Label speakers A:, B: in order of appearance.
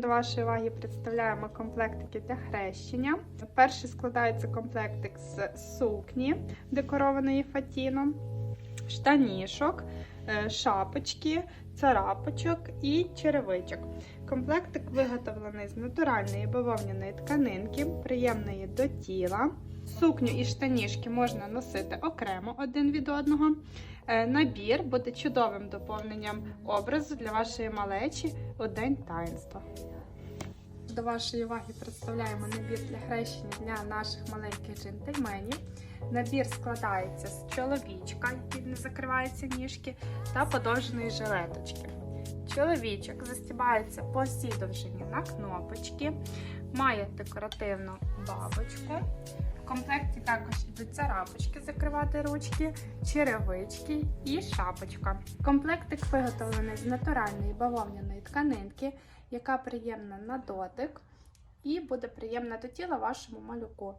A: До вашої уваги представляємо комплектики для хрещення. Перший складається комплектик з сукні, декорованої фатіном, штанішок, е, шапочки, царапочок і черевичок. Комплектик виготовлений з натуральної бавовняної тканинки, приємної до тіла. Сукню і штанішки можна носити окремо один від одного. Е, Набір буде чудовим доповненням образу для вашої малечі у день таїнства. До вашої уваги представляємо набір для хрещення для наших маленьких джентльменів. Набір складається з чоловічка, який не закриваються ніжки, та подовженої жилеточки. Чоловічок застібається по всій довжині на кнопочки, має декоративну бабочку. В комплекті також йдуть царапочки закривати ручки, черевички і шапочка. Комплектик виготовлений з натуральної бавовняної тканинки, яка приємна на дотик і буде приємна до тіла вашому малюку.